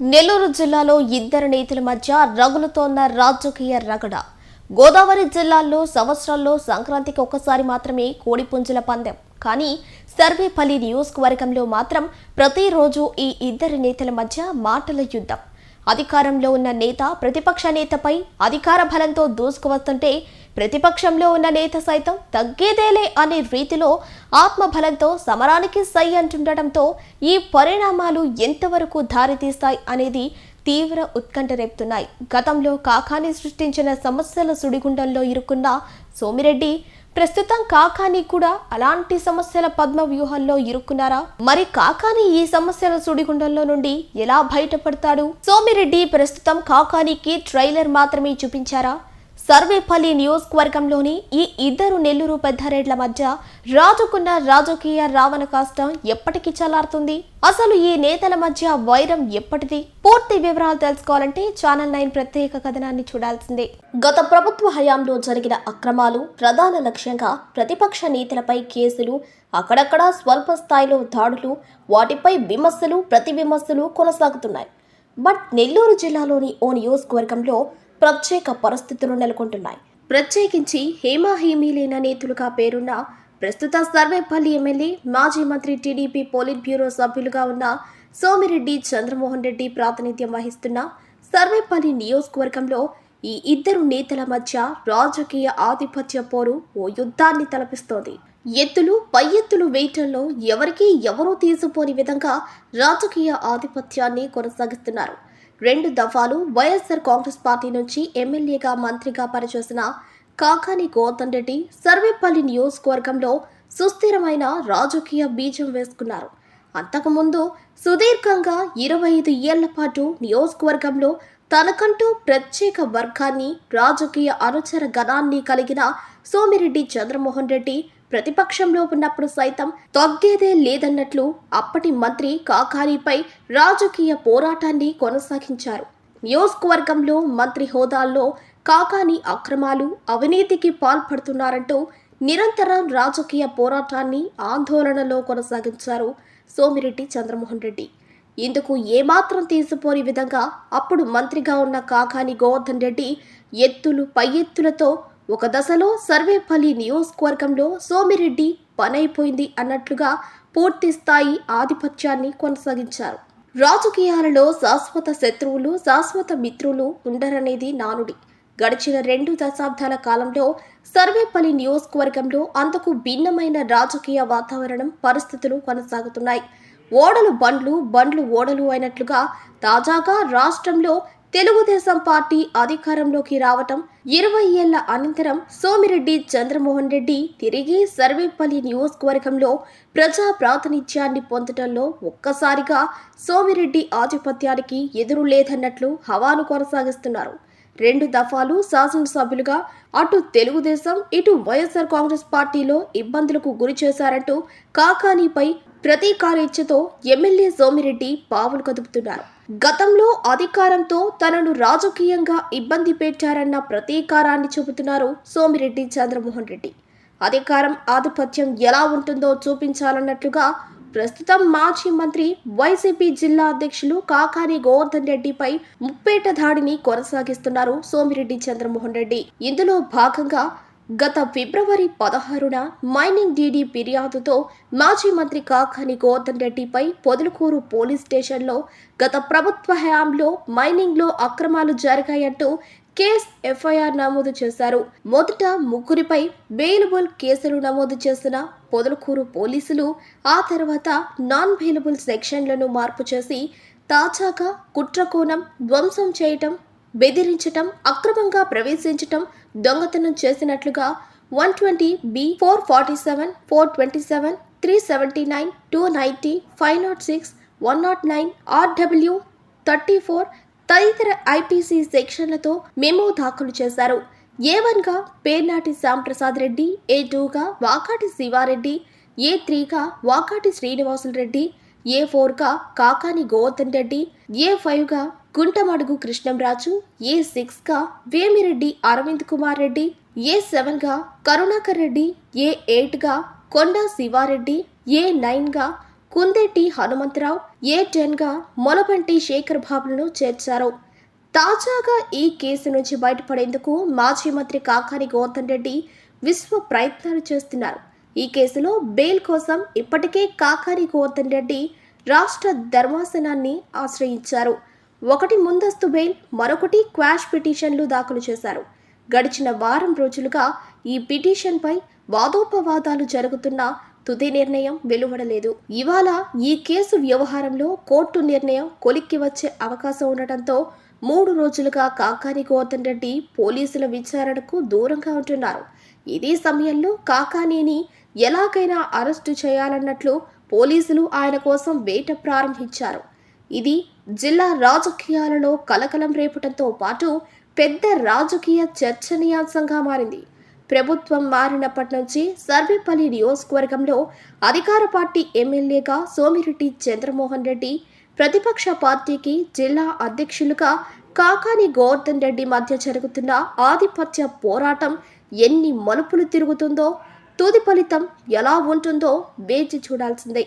నెల్లూరు జిల్లాలో ఇద్దరు నేతల మధ్య రగులుతోన్న రాజకీయ రగడ. గోదావరి జిల్లాల్లో సంవత్సరాల్లో సంక్రాంతికి ఒక్కసారి మాత్రమే కోడిపుంజుల పందెం. కానీ సర్వేపల్లి నియోజకవర్గంలో మాత్రం ప్రతిరోజు ఈ ఇద్దరి నేతల మధ్య మాటల యుద్ధం. అధికారంలో ఉన్న నేత ప్రతిపక్ష నేతపై అధికార బలంతో దూసుకువస్తుంటే ప్రతిపక్షంలో ఉన్న నేత సైతం తగ్గేదేలే అనే రీతిలో ఆత్మబలంతో సమరానికి సై అంటుండటంతో ఈ పరిణామాలు ఎంతవరకు దారితీస్తాయి అనేది తీవ్ర ఉత్కంఠ రేపుతున్నాయి. గతంలో కాకాని సృష్టించిన సమస్యల సుడిగుండంలో ఇరుక్కున్న సోమిరెడ్డి ప్రస్తుతం కాకాని కూడా అలాంటి సమస్యల పద్మ వ్యూహంలో ఇరుక్కున్నారా? మరి కాకాని ఈ సమస్యల సుడిగుండంలో నుండి ఎలా బయటపడతాడు? సోమిరెడ్డి ప్రస్తుతం కాకానికి ట్రైలర్ మాత్రమే చూపించారా? సర్వేపల్లి నియోజకవర్గంలోని ఈ ఇద్దరు నెల్లూరు పెద్దారెడ్ల మధ్య రాజుకున్న రాజకీయ రావణ కాష్టం ఎప్పటికీ చల్లారుతుంది. అసలు ఈ నేతల మధ్య వైరం ఎప్పటిది? పూర్తి వివరాలు తెలుసుకోవాలంటే ఛానల్ నైన్ ప్రత్యేక కథనాన్ని చూడాల్సిందే. గత ప్రభుత్వ హయాంలో జరిగిన అక్రమాలు ప్రధాన లక్ష్యంగా ప్రతిపక్ష నేతలపై కేసులు అక్కడక్కడ స్వల్ప స్థాయిలో దాడులు వాటిపై విమర్శలు ప్రతి విమర్శలు కొనసాగుతున్నాయి. బట్ నెల్లూరు జిల్లాలోని ఓ నియోజకవర్గంలో ప్రత్యేక పరిస్థితులు నెలకొంటున్నాయి. ప్రత్యేకించి హేమాహేమీలైన నేతలుగా పేరున్న ప్రస్తుత సర్వేపల్లి ఎమ్మెల్యే మాజీ మంత్రి టీడీపీ పోలిట్ బ్యూరో సభ్యులుగా ఉన్న సోమిరెడ్డి చంద్రమోహన్ రెడ్డి ప్రాతినిధ్యం వహిస్తున్న సర్వేపల్లి నియోజకవర్గంలో ఈ ఇద్దరు నేతల మధ్య రాజకీయ ఆధిపత్య పోరు ఓ యుద్ధాన్ని తలపిస్తోంది. ఎత్తులు పై ఎత్తులు వేయటంలో ఎవరికీ ఎవరూ తీసిపోని విధంగా రాజకీయ ఆధిపత్యాన్ని కొనసాగిస్తున్నారు. రెండు దఫాలు వైఎస్ఆర్ కాంగ్రెస్ పార్టీ నుంచి ఎమ్మెల్యేగా మంత్రిగా పనిచేసిన కాకాని గోవర్ధన్ రెడ్డి సర్వేపల్లి నియోజకవర్గంలో సుస్థిరమైన రాజకీయ బీజం వేసుకున్నారు. అంతకుముందు సుదీర్ఘంగా ఇరవై ఐదు ఏళ్ళ పాటు నియోజకవర్గంలో తనకంటూ ప్రత్యేక వర్గాన్ని రాజకీయ అనుచర గణాన్ని కలిగిన సోమిరెడ్డి చంద్రమోహన్ రెడ్డి ప్రతిపక్షంలో ఉన్నప్పుడు సైతం తగ్గేదే లేదన్నట్లు అప్పటి మంత్రి కాకానీపై రాజకీయ పోరాటాన్ని కొనసాగించారు. నియోజకవర్గంలో మంత్రి హోదాల్లో కాకాని అక్రమాలు అవినీతికి పాల్పడుతున్నారంటూ నిరంతరం రాజకీయ పోరాటాన్ని ఆందోళనలో కొనసాగించారు సోమిరెడ్డి చంద్రమోహన్ రెడ్డి. ఇందుకు ఏమాత్రం తీసిపోని విధంగా అప్పుడు మంత్రిగా ఉన్న కాకాని గోవర్ధన్ రెడ్డి ఎత్తులు పై ఎత్తులతో ఒక దశలో సర్వేపల్లి నియోజకవర్గంలో సోమిరెడ్డి పనైపోయింది అన్నట్లుగా పూర్తి స్థాయి ఆధిపత్యాన్ని కొనసాగించారు. రాజకీయాలలో శాశ్వత శత్రువులు శాశ్వత మిత్రులు ఉండరనేది నానుడి. గడిచిన రెండు దశాబ్దాల కాలంలో సర్వేపల్లి నియోజకవర్గంలో అంతకు భిన్నమైన రాజకీయ వాతావరణం పరిస్థితులు కొనసాగుతున్నాయి. ఓడలు బండ్లు బండ్లు ఓడలు అయినట్లుగా తాజాగా రాష్ట్రంలో తెలుగుదేశం పార్టీ అధికారంలోకి రావటం ఇరవై ఏళ్ళ అనంతరం సోమిరెడ్డి చంద్రమోహన్ రెడ్డి తిరిగి సర్వేపల్లి నియోజకవర్గంలో ప్రజా ప్రాతినిధ్యాన్ని పొందటంలో ఒక్కసారిగా సోమిరెడ్డి ఆధిపత్యానికి ఎదురు లేదన్నట్లు హవాను కొనసాగిస్తున్నారు. రెండు దఫాలు శాసనసభ్యులుగా అటు తెలుగుదేశం ఇటు వైఎస్ఆర్ కాంగ్రెస్ పార్టీలో ఇబ్బందులకు గురి చేశారంటూ కాకానీపై ప్రతీకారేచ్ఛతో ఎమ్మెల్యే సోమిరెడ్డి పావులు కదుపుతున్నారు. గతంలో అధికారంతో తనను రాజకీయంగా ఇబ్బంది పెట్టారన్న ప్రతీకారాన్ని చూపుతున్నారు సోమిరెడ్డి చంద్రమోహన్ రెడ్డి. అధికారం ఆధిపత్యం ఎలా ఉంటుందో చూపించాలన్నట్లుగా ప్రస్తుతం మాజీ మంత్రి వైసీపీ జిల్లా అధ్యక్షులు కాకాని గోవర్ధన్ రెడ్డిపై ముప్పేట దాడిని కొనసాగిస్తున్నారు సోమిరెడ్డి చంద్రమోహన్ రెడ్డి. ఇందులో భాగంగా గత ఫిబ్రవరి పదహారున మైనింగ్ డీడీ ఫిర్యాదుతో మాజీ మంత్రి కాకాని గోవర్ధన్ రెడ్డిపై పొదలకూరు పోలీస్ స్టేషన్లో గత ప్రభుత్వ హయాంలో మైనింగ్లో అక్రమాలు జరిగాయంటూ కేస్ ఎఫ్ఐఆర్ నమోదు చేశారు. మొదట ముగ్గురిపై బెయిలబుల్ కేసులు నమోదు చేసిన పొదలకూరు పోలీసులు ఆ తర్వాత నాన్ బెయిలబుల్ సెక్షన్లను మార్పు చేసి తాజాగా కుట్రకోణం ధ్వంసం చేయటం బెదిరించటం అక్రమంగా ప్రవేశించటం దొంగతనం చేసినట్లుగా one twenty B four forty seven four twenty seven three seventy nine two ninety five not six one not nine R W thirty four తదితర ఐపీసీ సెక్షన్లతో మెమో దాఖలు చేశారు. ఏ వన్గా పేర్నాటి శ్యాంప్రసాద్ రెడ్డి ఏ టూగా వాకాటి శివారెడ్డి ఏ త్రీగా వాకాటి శ్రీనివాసులు రెడ్డి ఏ ఫోర్గా కాకాని గోవర్ధన్ రెడ్డి ఏ ఫైవ్గా గుంటమడుగు కృష్ణంరాజు ఏ సిక్స్గా వేమిరెడ్డి అరవింద్ కుమార్ రెడ్డి ఏ సెవెన్గా కరుణాకర్ రెడ్డి ఏ ఎయిట్గా కొండా శివారెడ్డి ఏ నైన్గా కుందేటి హనుమంతరావు ఏ టెన్గా మొలబంటి శేఖర్ బాబులను చేర్చారు. తాజాగా ఈ కేసు నుంచి బయటపడేందుకు మాజీ మంత్రి కాకాని గౌతమ్ రెడ్డి విశ్వ ప్రయత్నాలు చేస్తున్నారు. ఈ కేసులో బెయిల్ కోసం ఇప్పటికే కాకాని గౌతమ్ రెడ్డి రాష్ట్ర ధర్మాసనాన్ని ఆశ్రయించారు. ఒకటి ముందస్తు బెయిల్ మరొకటి క్వాష్ పిటిషన్లు దాఖలు చేశారు. గడిచిన వారం రోజులుగా ఈ పిటిషన్పై వాదోపవాదాలు జరుగుతున్న తుది నిర్ణయం వెలువడలేదు. ఇవాళ ఈ కేసు వ్యవహారంలో కోర్టు నిర్ణయం కొలిక్కి వచ్చే అవకాశం ఉండటంతో మూడు రోజులుగా కాకాని గౌతమ్ రెడ్డి పోలీసుల విచారణకు దూరంగా ఉంటున్నారు. ఇదే సమయంలో కాకానీని ఎలాగైనా అరెస్టు చేయాలన్నట్లు పోలీసులు ఆయన కోసం వేట ప్రారంభించారు. ఇది జిల్లా రాజకీయాలలో కలకలం రేపటంతో పాటు పెద్ద రాజకీయ చర్చనీయాంశంగా మారింది. ప్రభుత్వం మారినప్పటి నుంచి సర్వేపల్లి నియోజకవర్గంలో అధికార పార్టీ ఎమ్మెల్యేగా సోమిరెడ్డి చంద్రమోహన్ రెడ్డి ప్రతిపక్ష పార్టీకి జిల్లా అధ్యక్షులుగా కాకాని గోవర్ధన్ రెడ్డి మధ్య జరుగుతున్న ఆధిపత్య పోరాటం ఎన్ని మలుపులు తిరుగుతుందో తుది ఫలితం ఎలా ఉంటుందో వేచి చూడాల్సిందే.